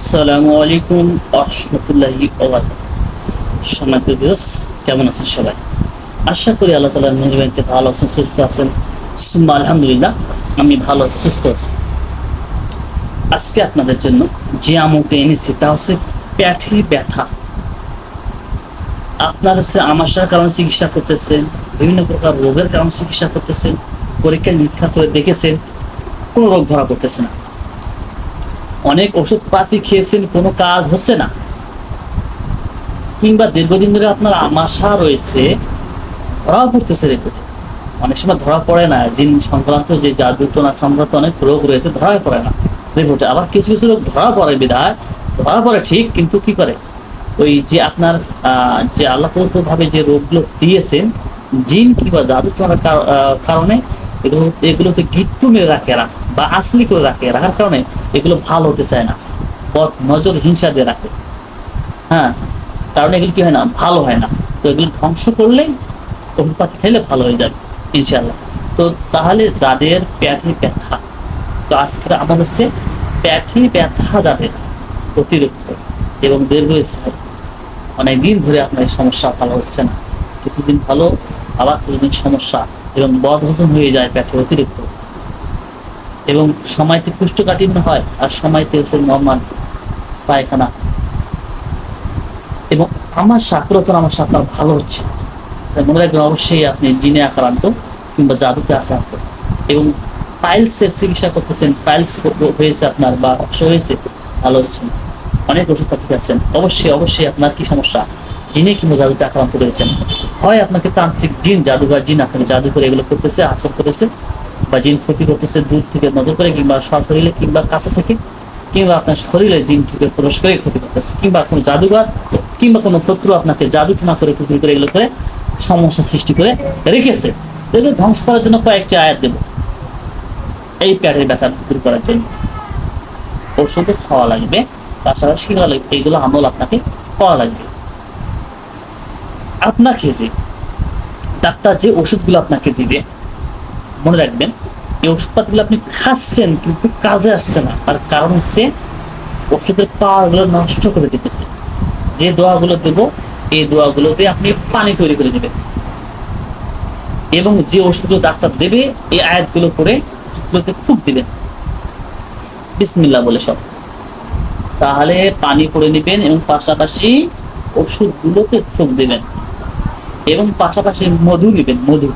আসসালামু আলাইকুম আহমতুল্লাহি সম্মানিত দিবস কেমন আছেন সবাই? আশা করি আল্লাহ তালার মেহরবানিতে ভালো আছেন, সুস্থ আছেন। আলহামদুলিল্লাহ, আমি ভালো, সুস্থ আছি। আজকে আপনাদের জন্য যে আমলটা এনেছি তা হচ্ছে প্যাঠে ব্যথা। আপনার হচ্ছে আমাশার কারণে চিকিৎসা করতেছেন, বিভিন্ন প্রকার রোগের কারণে চিকিৎসা করতেছেন পরীক্ষা নিরীক্ষা করে দেখেছেন, কোনো রোগ ধরা পড়তেছে না। অনেক ওষুধ পাতি খেয়েছেন, কোনো কাজ হচ্ছে না। কিংবা দীর্ঘদিন ধরে আপনার আমাশা রয়েছে ধরা পড়তেছে রেকর্ডে। অনেক সময় ধরা পড়ে না, জিন সংক্রান্ত যে জাদু টোনা সংক্রান্ত অনেক রোগ রয়েছে ধরা পড়ে না। রিপোর্টে আবার কিছু কিছু রোগ ধরা পড়ে, বিধায় ধরা পড়ে ঠিক, কিন্তু কি করে? ওই যে আপনার যে আল্লাহ যে রোগগুলো দিয়েছেন, জিন কিংবা জাদু টোনার কার- কারণে এগুলো এগুলোতে গিট্টু মেরে রাখে এরা, বা আসলি করে রাখে রাখার কারণে? এগুলো ভালো হতে চায় না। পথ নজর হিংসা দিয়ে রাখে। হ্যাঁ? কারণ এগুলো কি হয় না? ভালো হয় না। তো এগুলো ধ্বংস করলেই ওষুধ পাতি খাইলে ভালো হয়ে যাবে ইনশাল্লাহ তো তাহলে যাদের প্যাঠে ব্যথা, তো আজকের আমার হচ্ছে প্যাঠে ব্যথা যাদের, অতিরিক্ত এবং দীর্ঘস্থায়ী। অনেক দিন ধরে আপনার সমস্যা ভালো হচ্ছে না। কিছুদিন ভালো, আবার কিছুদিন সমস্যা। এবং বদ হজম হয়ে যায় পেটে অতিরিক্ত। এবং সময়তে কুষ্ঠকাঠিন্য হয় আর সময়তে হচ্ছে নর্মাল পায়খানা। এবং আমার সাকুরতন আমার আপনার ভালো হচ্ছে। মনে রাখবেন অবশ্যই আপনি জিনে আক্রান্ত কিংবা জাদুতে আক্রান্ত। এবং পাইলসের চিকিৎসা করতেছেন পাইলস হয়েছে আপনার বা হয়েছে, ভালো হচ্ছে অনেক ওষুধ পাতি খাচ্ছেন। অবশ্যই অবশ্যই আপনার কি সমস্যা? জিনে কিংবা জাদুতে আক্রান্ত রয়েছেন? হয় আপনাকে তান্ত্রিক জিন জাদুঘর জিন আপনাকে জাদু করে এগুলো করতেছে আসর করেছে বা জিন ক্ষতি করতেছে দূর থেকে নজর করে কিংবা সশরীরে কিংবা কাছে থেকে কিংবা আপনার শরীরে জিন ঢুকে প্রবেশ করে ক্ষতি করতেছে কিংবা কোনো জাদুঘর কিংবা কোনো শত্রু আপনাকে জাদু টুনা করে কুকুর করে এগুলো করে সমস্যা সৃষ্টি করে রেখেছে। এগুলো ধ্বংস করার জন্য কয়েকটি আয়াত দেব। এই প্যাডের ব্যথা দূর করার জন্য। ওষুধও খাওয়া লাগবে পাশাপাশি এগুলো লাগবে, এইগুলো আমল আপনাকে করা লাগবে। আপনাকে যে ডাক্তার যে ওষুধগুলো আপনাকে দিবে, মনে রাখবেন, এই ওষুধপাতিগুলো আপনি খাচ্ছেন কিন্তু কাজে আসছে না। আর কারণ হচ্ছে ওষুধের পাওয়ারগুলো নষ্ট করে দিতেছে। যে দোয়াগুলো দেব, এই দোয়াগুলো দিয়ে আপনি পানি তৈরি করে নেবেন। এবং যে ওষুধগুলো ডাক্তার দেবে, এই আয়াতগুলো করে ওষুধগুলোতে ফুক দিবেন। বিসমিল্লাহ বলে সব। তাহলে পানি করে নেবেন এবং পাশাপাশি ওষুধগুলোতে ফুক দিবেন। এবং পাশাপাশি মধু নেবেন, মধু।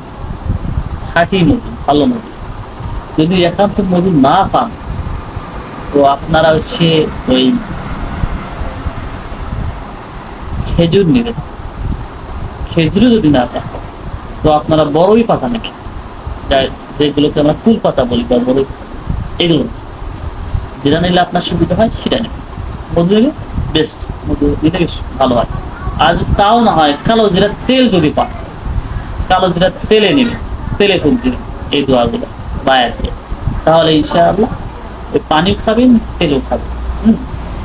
খাঁটি মধু, ভালো মধু। যদি একান্ত মধু না পান, তো আপনারা হচ্ছে ওই খেজুর নেবেন। খেজুরও যদি না পান তো আপনারা বড়ই পাতা নেবেন। যেগুলোকে আমরা কুল পাতা বলি বা বড়ই এগুলো যেটা নিলে আপনার সুবিধা হয়, সেটা নেবেন। মধু নিলে বেস্ট মধু নিলে বেশ ভালো হয়। আর তাও না হয় কালো জিরা তেল যদি পান। কালো জিরা তেলে নেবেন তেলে ফুল দিবেন এই দোয়াগুলো বায়াতে তাহলে ইনশাআল্লাহ ওই পানিও খাবেন, তেলও খাবেন?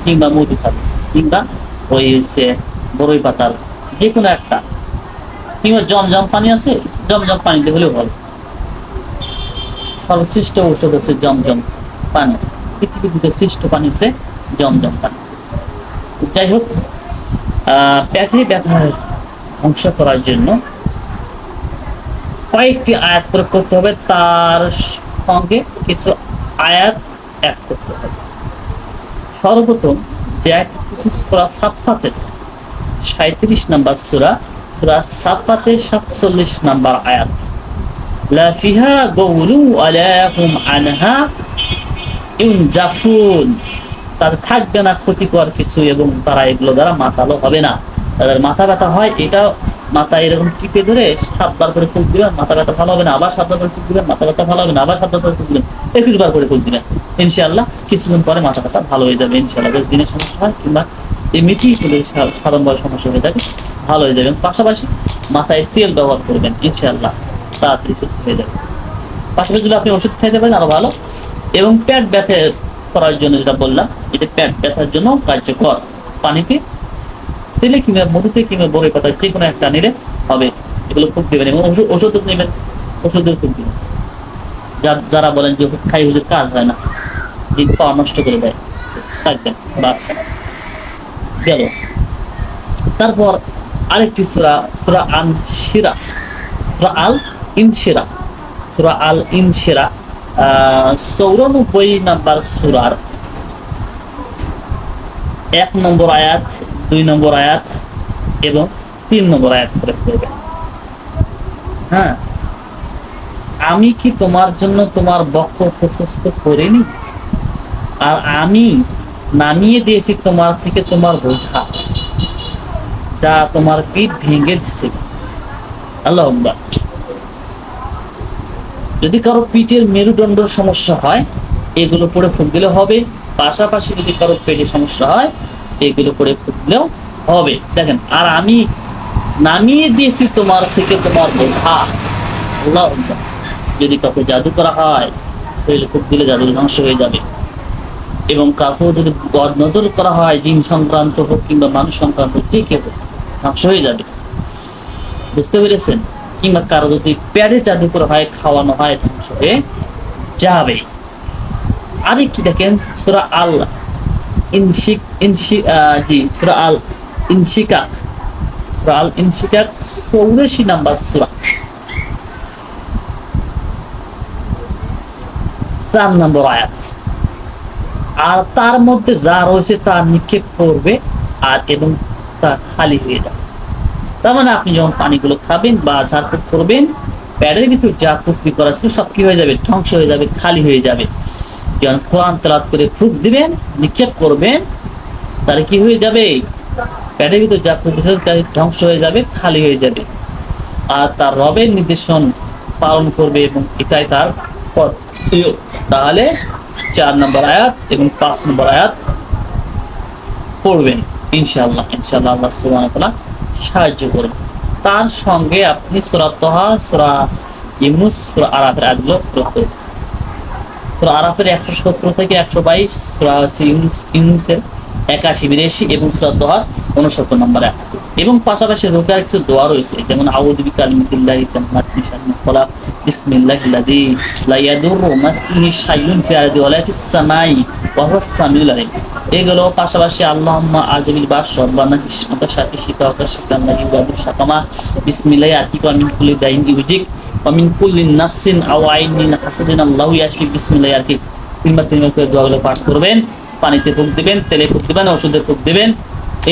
কিংবা মধু খাবেন, কিংবা ওই হচ্ছে বড়ই পাতার যে কোনো একটা, কিংবা জমজম পানি আছে, জমজম পানিতে হলেও ভালো সর্বশ্রেষ্ঠ ঔষধ হচ্ছে জমজম পানি। পৃথিবীর শ্রেষ্ঠ পানি হচ্ছে জমজম পানি। যাই হোক পেটে ব্যথা ধ্বংস করার জন্য কয়েকটি আয়াত প্রয়োগ করতে হবে। তার সঙ্গে কিছু আয়াত এক করতে হবে। সর্বপ্রথম যে সুরা সাফাতের সাঁত্রিশ নাম্বার সুরা সুরা সাফাতের সাতচল্লিশ নাম্বার আয়াত। লা ফিহা গৌলু আলাহুম আনহা ইউনজাফুন। তাদের থাকবে না ক্ষতিকর কিছু এবং তারা এগুলো দ্বারা মাতালো হবে না। তাদের মাথা ব্যথা হয়, এটা মাথা এরকম টিপে ধরে সাতবার করে ফুল দিবেন, মাথা ব্যথা ভালো হবে না, আবার সাতবার করে ফুল দিবেন, মাথা ব্যথা ভালো হবে না, আবার সাতবার করে ফুল দিবেন একুশ বার করে ফুল দিবেন। ইনশাআল্লাহ কিছুক্ষণ পরে মাথা ব্যথা ভালো হয়ে যাবে, ইনশাআল্লাহ। দিনের সমস্যা হয় কিংবা এমনিতেই যদি সা- সাধারণ সমস্যা হয়ে থাকে ভালো হয়ে যাবে। এবং পাশাপাশি মাথায় তেল ব্যবহার করবেন, ইনশাআল্লাহ। তাড়াতাড়ি সুস্থ হয়ে যাবে। পাশাপাশি যদি আপনি ওষুধ খাইতে পারেন, আরও ভালো। এবং পেট ব্যথা করার জন্য যেটা বললাম, এটা পেট ব্যথার জন্য কার্যকর। পানিতে তেলে কিংবা মধুতে কিংবা বড়ই পাতা যে কোনো একটা নিলে হবে। এগুলো খুব দেবেন এবং ওষুধ নেবেন। ওষুধেও খুব দিবেন। যা- যারা বলেন যে ওষুধ খাই ওষুধ কাজ হয় না। জিদ পাওয়া নষ্ট করে দেয়। থাকবেন, বাস। গেল। তারপর আরেকটি সুরা সুরা আন শিরা সুরা আল ইনশিরা সুরা আল ইনশিরা চৌরানব্বই নাম্বার সুরার এক নম্বর আয়াত, দুই নম্বর আয়াত এবং তিন নম্বর আয়াত করে পড়বেন হ্যাঁ আমি কি তোমার জন্য তোমার বক্ষ প্রশস্ত করিনি আর আমি নামিয়ে দিয়েছি তোমার থেকে তোমার বোঝা, যা তোমার পিঠ ভেঙে দিছিল আল্লাহ। যদি কারও পিঠের মেরুদণ্ডর সমস্যা হয়, এগুলো পরে ফুক দিলে হবে। পাশাপাশি যদি কারও পেটের সমস্যা হয়, এগুলো পরে ফুক দিলেও হবে। দেখেন, আর আমি নামিয়ে দিয়েছি তোমার থেকে তোমার বোঝা। যদি কাউকে জাদু করা হয়, তাহলে ফুক দিলে জাদু ধ্বংস হয়ে যাবে। এবং কাউকে যদি বদ নজর করা হয়, জিন সংক্রান্ত হোক কিংবা মানুষ সংক্রান্ত যে কেউ ধ্বংস হয়ে যাবে। বুঝতে পেরেছেন? কিংবা কারও যদি প্যাডে জাদু করা হয়, খাওয়ানো হয় ধ্বংস হয়ে যাবে। আরেকটি দেখেন? সুরা আল ইনশিক, ইনশি জি, সুরা আল ইনশিকাক সুরা আল ইনশিকাক চৌরাশি নাম্বার সুরা। চার নম্বর আয়াত। আর তার মধ্যে যা রয়েছে তা নিক্ষেপ করবে আর এবং তা খালি হয়ে যাবে। তার মানে আপনি যখন পানিগুলো খাবেন বা ঝাড়ফুঁক করবেন, প্যাডের ভিতর যা ফুকরি করা ছিল সব কি হয়ে যাবে? ধ্বংস হয়ে যাবে, খালি হয়ে যাবে। যখন কোরআন তেলাত করে ফুক দিবেন, নিক্ষেপ করবেন, তাহলে কি হয়ে যাবে? প্যাডের ভিতর যা ফুক ধ্বংস হয়ে যাবে, খালি হয়ে যাবে। আর তার রবের নির্দেশন পালন করবে এবং এটাই তার পথ। তাহলে চার নম্বর আয়াত এবং পাঁচ নম্বর আয়াত পড়বেন, ইনশাআল্লাহ ইনশাআল্লাহ, আল্লাহ তাআলা সাহায্য করবেন তার সঙ্গে আপনি সূরা তহা, সূরা ইউনুস সূরা আরাফের আয়াতগুলো প্রয়োগ করবেন আরাফের একশো সত্তর থেকে একশো বাইশ, সূরা একাশি, বিরাশি এবং সূরা উনসত্তর নম্বর আয়াত। এবং পাশাপাশি রোকার কিছু দোয়া রয়েছে, যেমন আউযু বিকালিমাতিল্লাহি তাম্মাতি মিন শাররি মা খালাক বিসমিল্লাহিল্লাযী লা ইয়াদুররু মা শাইউন ফিল আরদি ফিস সামাই ওয়া হুয়াস সামিউল আলিম এগুলো পাশাপাশি আল্লাহ আজমিল বাস রব্বানা হিসমতা কাশিফান নাহি ওয়া দুর শাকামা, বিসমিল্লাহি আতিকা মিন কুল্লি দাইন ইউজিক নাফসিন আও আইনিন হাসাদিন আল্লাহু ইয়াশফি বিসমিল্লাহি আরকি তিনবার তিনবার করে দোয়াগুলো পাঠ করবেন, পানিতে ফুক দিবেন, তেলে ফুক দিবেন, ওষুধে ফুক দিবেন,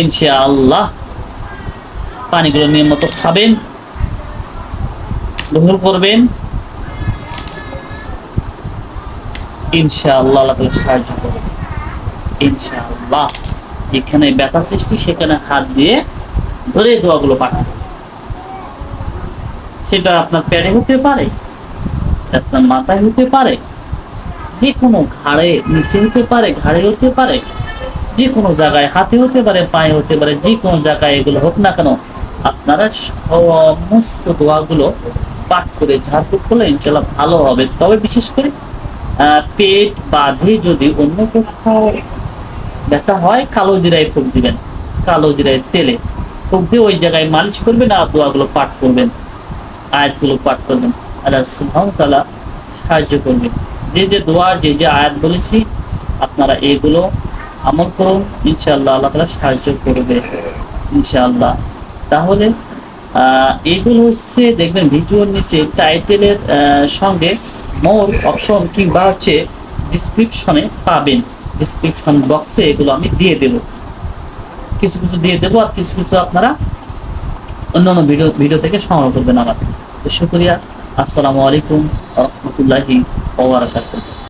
ইনশাআল্লাহ পানিগুলো নিয়ম মতো খাবেন গোসল করবেন। ইনশাআল্লাহ আল্লাহ সাহায্য করবেন ইনশাআল্লাহ। যেখানে ব্যথা সৃষ্টি, সেখানে হাত দিয়ে ধরে দোয়াগুলো পাঠান। সেটা আপনার প্যাডে হতে পারে আপনার মাথায় হতে পারে যে কোনো ঘাড়ে নিচে হতে পারে, ঘাড়ে হতে পারে যে কোনো জায়গায় হাতে হতে পারে, পায়ে হতে পারে যে কোনো জায়গায় এগুলো হোক না কেন, আপনারা সমস্ত দোয়াগুলো পাঠ করে ঝাড়ফুঁক করলে ইনশাল্লাহ ভালো হবে। তবে বিশেষ করে পেট বাঁধে যদি অন্য কোথাও ব্যথা হয়, কালো জিরায় ফুক দিবেন। কালো জিরায় তেলে ফুক দিয়ে ওই জায়গায় মালিশ করবেন আর দোয়াগুলো পাঠ করবেন। আয়াতগুলো পাঠ করবেন। আল্লাহ তাআলা সাহায্য করবেন। যে যে দোয়া, যে যে আয়াত বলেছি, আপনারা এগুলো আমল করুন। ইনশাআল্লাহ আল্লাহ তাআলা সাহায্য করবে। ইনশাআল্লাহ। তাহলে এগুলো হচ্ছে, দেখবেন ভিজুয়াল নিচে টাইটেলের সঙ্গে মোর অপশন কিংবা হচ্ছে ডিসক্রিপশনে পাবেন। ডিসক্রিপশন বক্সে এগুলো আমি দিয়ে দেব। কিছু কিছু দিয়ে দেবো আর কিছু কিছু আপনারা অন্য অন্য ভিডিও ভিডিও থেকে সংগ্রহ করবেন আমার। তো শুক্রিয়া। আসসালামু আলাইকুম রহমতুল্লাহি ওবরাকাতুহ